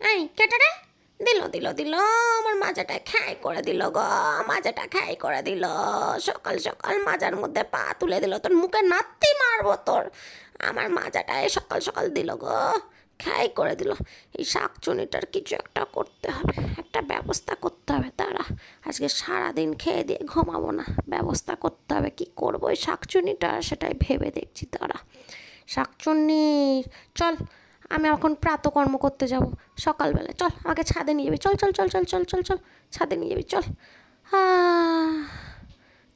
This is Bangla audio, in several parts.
এই, কেটে রে? দিল দিল দিল, আমার মাজাটা খাই করে দিল গো, মাজাটা খাই করে দিল। সকাল সকাল মাজার মধ্যে পা তুলে দিল, তোর মুখে নাত্তি মারবো তোর। আমার মাজাটায় সকাল সকাল দিল গো খাই করে দিল। এই শাক শাকচুনিটার কিছু একটা করতে হবে, একটা ব্যবস্থা করতে হবে তারা আজকে সারাদিন খেয়ে দিয়ে ঘুমাবো না, ব্যবস্থা করতে হবে, কি করব? এই শাকচুনিটা সেটাই ভেবে দেখছি তারা শাকচুন্নি চল আমি এখন প্রাতকর্ম করতে যাব। সকালবেলা, চল আমাকে ছাদে নিয়ে যাবি। চল চল চল চল চল চল চল, ছাদে নিয়ে যাবি, চল।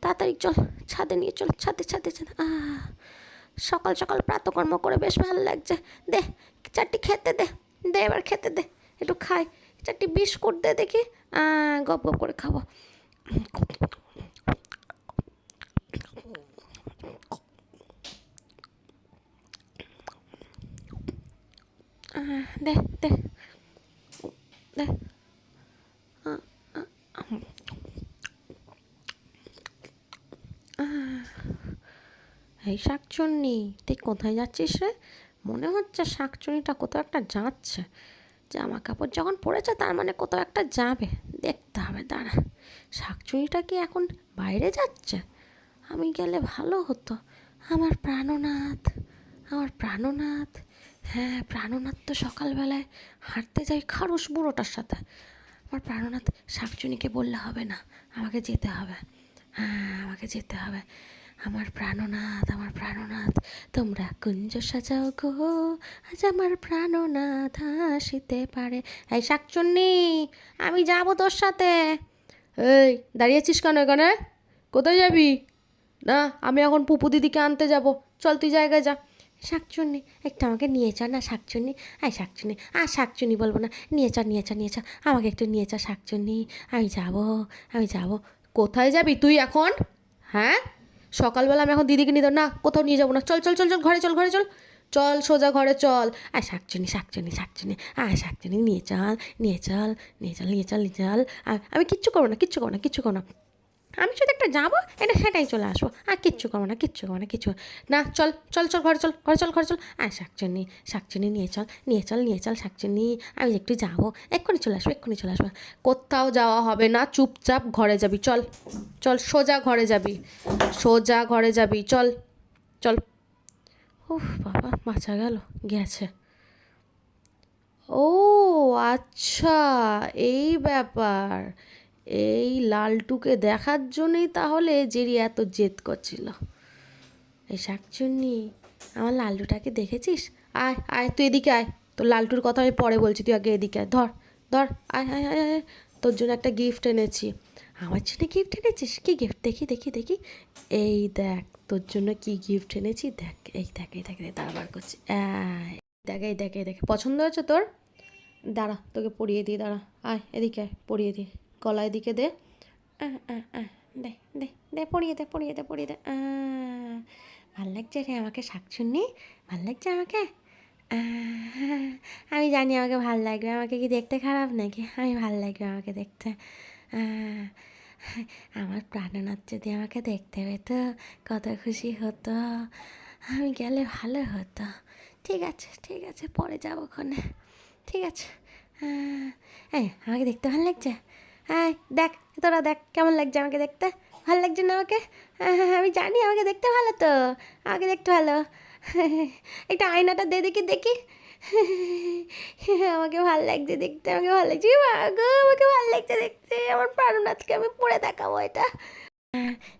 তাড়াতাড়ি চল, ছাদে নিয়ে চল, ছাদে ছাদে ছাদে। সকাল সকাল প্রাতকর্ম করে বেশ ভালো লাগছে। দে, চারটি খেতে দে দে এবার খেতে দে, একটু খাই। চারটি বিস্কুট দে দেখি। গপ গপ করে খাব। দে দে দে এই শাকচুন্নি তুই কোথায় যাচ্ছিস রে মনে হচ্ছে শাকচুন্নিটা কোথাও একটা যাচ্ছে জামা কাপড় যখন পরেছে তার মানে কোথাও একটা যাবে দেখতে হবে দাঁড়া শাকচুন্নিটা কি এখন বাইরে যাচ্ছে আমি গেলে ভালো হতো আমার প্রাণনাথ আমার প্রাণনাথ হ্যাঁ প্রাণনাথ তো সকালবেলায় হাঁটতে যাই খারস বুড়োটার সাথে। আমার প্রাণনাথ শাকচুনিকে বললে হবে না, আমাকে যেতে হবে। হ্যাঁ আমাকে যেতে হবে। আমার প্রাণনাথ আমার প্রাণনাথ, তোমরা কুঞ্জ সাজাও গো। আজ আমার প্রাণনাথ আসিতে পারে। এই শাকচুন্নি, আমি যাব তোর সাথে। এই দাঁড়িয়েছিস কেন এখানে? কোথায় যাবি? না, আমি এখন পুপু দিদিকে আনতে যাব। চল তুই জায়গায় যা। শাকচুন্নি, একটু আমাকে নিয়ে চা, না শাকচুন্নি, আয় শাকচুন্নি, আর শাকচুন্নি বলব না, নিয়ে চা নিয়ে চা নিয়ে চা, আমাকে একটু নিয়ে চা শাকচুন্নি, আমি যাব আমি যাব। কোথায় যাবি তুই এখন? হ্যাঁ? সকালবেলা আমি এখন দিদিকে নিয়ে না, কোথাও নিয়ে যাব না, চল চল চল চল, ঘরে চল ঘরে চল চল সোজা ঘরে চল। আর শাকচুনি শাকচুনি শাকচুনি আর শাকচুনি নিয়ে চল নিয়ে চল নিয়ে চল নিয়ে চল নিয়ে চল আমি কিচ্ছু করব না, কিচ্ছু করব না, কিচ্ছু করব না। আমি শুধু একটা যাব, এটা সেটাই চলে আসব। আর কিচ্ছু করব না, কিচ্ছু করব না, কিচ্ছু। না, চল চল চল, ঘরে চল ঘরে চল ঘরে চল। আর শাকচুনি শাকচুনি নিয়ে চল নিয়ে চল নিয়ে চল শাকচুনি আমি একটু যাব, এক্ষুনি চলে আসব, এক্ষুনি চলে আসব। কোথাও যাওয়া হবে না, চুপচাপ ঘরে যাবি, চল চল, সোজা ঘরে যাবি, সোজা ঘরে যাবি, চল চল। উফ, বাবা, বাঁচা গেল, গেছে। ও আচ্ছা এই ব্যাপার। এই লালটুকে দেখার জন্যই তাহলে জেরি এত জেদ করছিল। এই শাকচুন্নি আমার লালটুটাকে দেখেছিস? আয় আয় তুই এদিকে আয়। তোর লালটুর কথা আমি পরে বলছি তুই আগে এদিকে আয়। ধর ধর আয় আয় আয় আয়। তোর জন্য একটা গিফট এনেছি। আমার জন্য গিফট এনেছিস? কি গিফট দেখি দেখি দেখি। এই দেখ তোর জন্য কি গিফট এনেছি? দেখ এই দেখ এই দেখ দেখ, করছি। দেখ এই দেখ এই দেখ। পছন্দ হয়েছে তোর? দাঁড়া তোকে পরিয়ে দিই দাঁড়া। আয় এদিকে আয় পরিয়ে দিই। গলায় দিকে দে। দে দে দে পড়িয়ে দে, পরিয়ে দে পরিয়ে দে। ভালো লাগছে রে আমাকে শাকচুন্নি? ভালো লাগছে আমাকে? আমি জানি আমাকে ভালো লাগবে। আমাকে কি দেখতে খারাপ নাকি? আমি ভালো লাগবে আমাকে দেখতে। আমার প্রাণনাথ যদি আমাকে দেখতে পেত, কত খুশি হতো। আমি গেলে ভালো হতো। ঠিক আছে ঠিক আছে, পরে যাব ওখানে। ঠিক আছে। এই, আমাকে দেখতে ভালো লাগছে? হ্যাঁ দেখ তোরা দেখ কেমন লাগছে আমাকে দেখতে? ভালো লাগছে না আমাকে? আহ, আমি জানি আমাকে দেখতে ভালো তো। আমাকে দেখতে ভালো। একটা আয়নাটা দে দেখি দেখি। আমাকে ভালো লাগছে দেখতে আমাকে ভালো লাগছে। গো আমাকে ভালো লাগছে দেখতে। আমার প্রাণনাথকে আমি পড়ে দেখাবো এটা।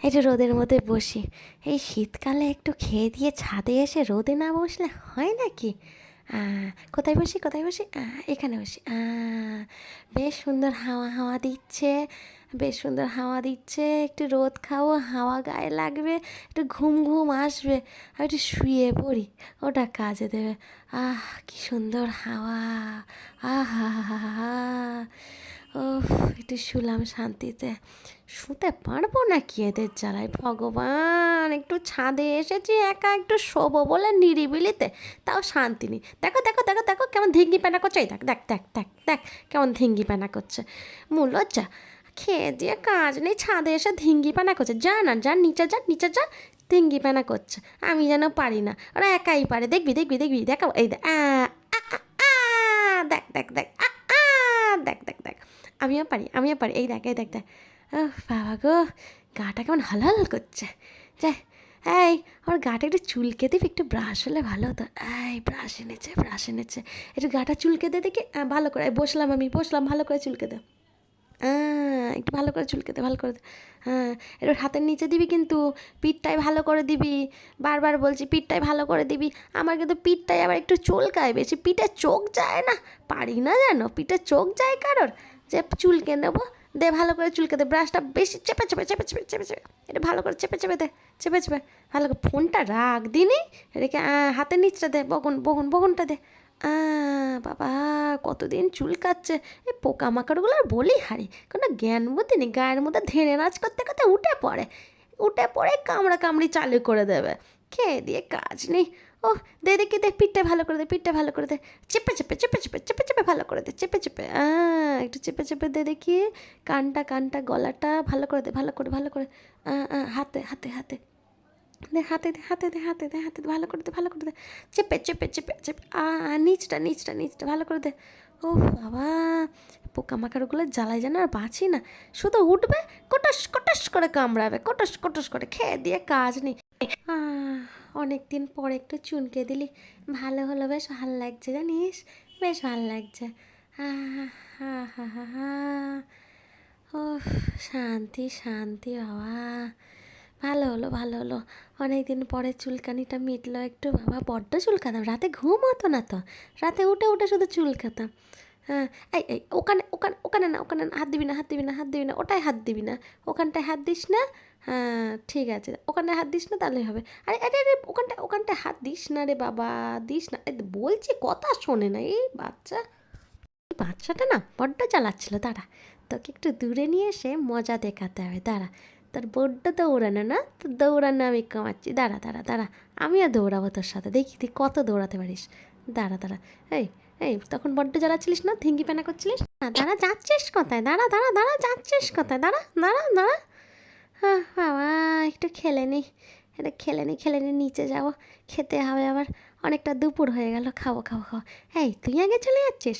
এটা রোদের মধ্যে বসি। এই শীতকালে একটু খেয়ে দিয়ে ছাদে এসে রোদে না বসলে হয় নাকি? কোথায় বসি কোথায় বসি? এখানে বসি। বেশ সুন্দর হাওয়া হাওয়া দিচ্ছে, বেশ সুন্দর হাওয়া দিচ্ছে। একটু রোদ খাব, হাওয়া গায়ে লাগবে, একটু ঘুম ঘুম আসবে। আর একটু শুয়ে পড়ি, ওটা কাজে দেবে। আহ, কি সুন্দর হাওয়া। আহ, হা হা ওফ একটু শুলাম শান্তিতে। শুতে পারব না কি এদের জ্বালায়? ভগবান একটু ছাদে এসেছি একা একটু শোবো বলে নিরিবিলিতে তাও শান্তি নেই। দেখো দেখো দেখো দেখো কেমন ধিঙ্গি প্যানা করছে। এই দেখ দেখ দেখ দেখ দেখ কেমন ধিঙ্গি প্যানা করছে। মূলজ্জা খেয়ে দিয়ে কাজ নেই ছাদে এসে ধিঙ্গি প্যানা করছে। যা না যা নিচে যা নিচে যা ধিঙ্গি প্যানা করছে। আমি যেন পারি না। ওরা একাই পারে। দেখবি দেখবি দেখবি দেখাবো। এই দেখ আ, দেখ দেখ দেখ আ, আমিও পারি আমিও পারি। এই দেখ এই দেখ দেখ। বাবা গো, গাটা কেমন হালাল করছে। যাই এই, আমার গাটা একটু চুলকে দিবি, একটু ব্রাশ হলে ভালো হতো। এই ব্রাশ এনেছে ব্রাশ এনেছে। একটু গাটা চুলকে দে দেখি ভালো করে, বসলাম আমি, বসলাম, ভালো করে চুলকে দে। একটু ভালো করে চুলকে দে, ভালো করে দে। হ্যাঁ একটু হাতের নিচে দিবি কিন্তু, পিঠটাই ভালো করে দিবি। বারবার বলছি, পিঠটাই ভালো করে দিবি। আমার কিন্তু পিঠটাই আবার একটু চুলকায় বেশি। পিঠে চোখ যায় না, পারি না জানো পিঠে চোখ যায় কারোর। যে চুলকে নেব, দে ভালো করে চুলকে দে ব্রাশটা বেশি চেপে চেপে চেপে চেপে চেপে চেপে, এটা ভালো করে চেপে চেপে দে, চেপে চেপে, ভালো করে ফোনটা রাখ, দিনি রেখে হাতের নিচটা দে, বগুন বগুন, বগুনটা দে বাবা, কতদিন চুলকাচ্ছে এই পোকামাকড়গুলো আর বলি হারি, কোনো জ্ঞান বুদ্ধি নেই, গায়ের মধ্যে ধেড়ে নাচ করতে করতে উঠে পড়ে উঠে পড়ে কামড়া কামড়ি চালু করে দেবে, খেয়ে দিয়ে কাজ নেই ও দে দেখি দে পিঠটা ভালো করে দে পিঠটা ভালো করে দে। চেপে চেপে চেপে চেপে চেপে চেপে ভালো করে দে চেপে চেপে আহ, একটু চেপে চেপে দে দেখি। কানটা কানটা গলাটা ভালো করে দে ভালো করে ভালো করে। আহ, আহ, হাতে হাতে হাতে। দে হাতে দে হাতে দে হাতে দে হাতে ভালো করে দে ভালো করে দে। চেপে চেপে চেপে চেপে নিচটা নিচটা নিচটা ভালো করে দে। ও বাবা পোকামাকড়গুলো জ্বালায় যেন আর বাঁচি না। শুধু উঠবে কটস কটস করে কামড়াবে কটস কটস করে। খেয়ে দিয়ে কাজ নেই। অনেক দিন পরে একটু চুনকে দিলি। ভালো হলো বেশ ভালো লাগছে জানিস? বেশ ভালো লাগছে। আহ, হা হা হা হা ও শান্তি শান্তি বাবা। ভালো হলো ভালো হলো। অনেক দিন পরে চুলকানিটা মিটলো একটু বাবা। বড্ড চুলকাতাম রাতে ঘুম হতো না তো। রাতে উঠে উঠে শুধু চুলকাতাম। হ্যাঁ এই ওখানে ওখানে ওখানে না ওখানে না, হাত দিবি না হাত দিবি না হাত দিবি না ওটাই হাত দিবি না ওখানটায় হাত দিস না হ্যাঁ ঠিক আছে ওখানে হাত দিস না তাহলে হবে আরে আরে আরে ওখানটা ওখানটায় হাত দিস না রে বাবা দিস না বলছি কথা শোনে না এই বাচ্চা বাচ্চাটা না বড্ড জ্বালাচ্ছিল দাঁড়া তোকে একটু দূরে নিয়ে এসে মজা দেখাতে হবে দাঁড়া তোর বড্ড দৌড়ানো না তো দৌড়ানো আমি কমাচ্ছি দাঁড়া দাঁড়া দাঁড়া আমিও দৌড়াবো তোর সাথে দেখি তুই কত দৌড়াতে পারিস দাঁড়া দাঁড়া এই এই তখন বড্ড জ্বালাচ্ছিলিস না থিঙ্গি প্যানা করছিলিস না দাঁড়া যাচ্ছিস কোথায় দাঁড়া দাঁড়া দাঁড়া যাচ্ছিস কোথায় দাঁড়া দাঁড়া দাঁড়া হ্যাঁ বাবা একটু খেলে নি এটা খেলে নি খেলে নি নিচে যাব খেতে হবে আবার অনেকটা দুপুর হয়ে গেল খাব খাব খাব এই তুই আগে চলে যাচ্ছিস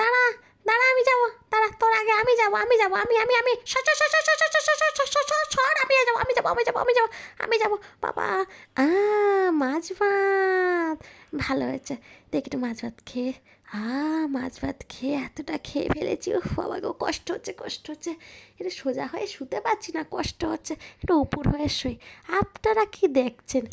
দাঁড়া দাঁড়া আমি যাব দাঁড়া তোর আগে আমি যাব আমি যাব আমি আমি আমি সর সর সর সর সর সর সর সর সর যাব, আমি যাব আমি যাব আমি যাব আমি যাব। বাবা, আ, মাছ ভাত। ভালো হয়েছে। দেখি একটু মাছ ভাত খেয়ে, আ, মাছ ভাত খেয়ে এতটা খেয়ে ফেলেছি। ও বাবা গো, কষ্ট হচ্ছে কষ্ট হচ্ছে। এটা সোজা হয়ে শুতে পারছি না, কষ্ট হচ্ছে। একটু উপর হয়ে শুই। আপনারা কি দেখছেন?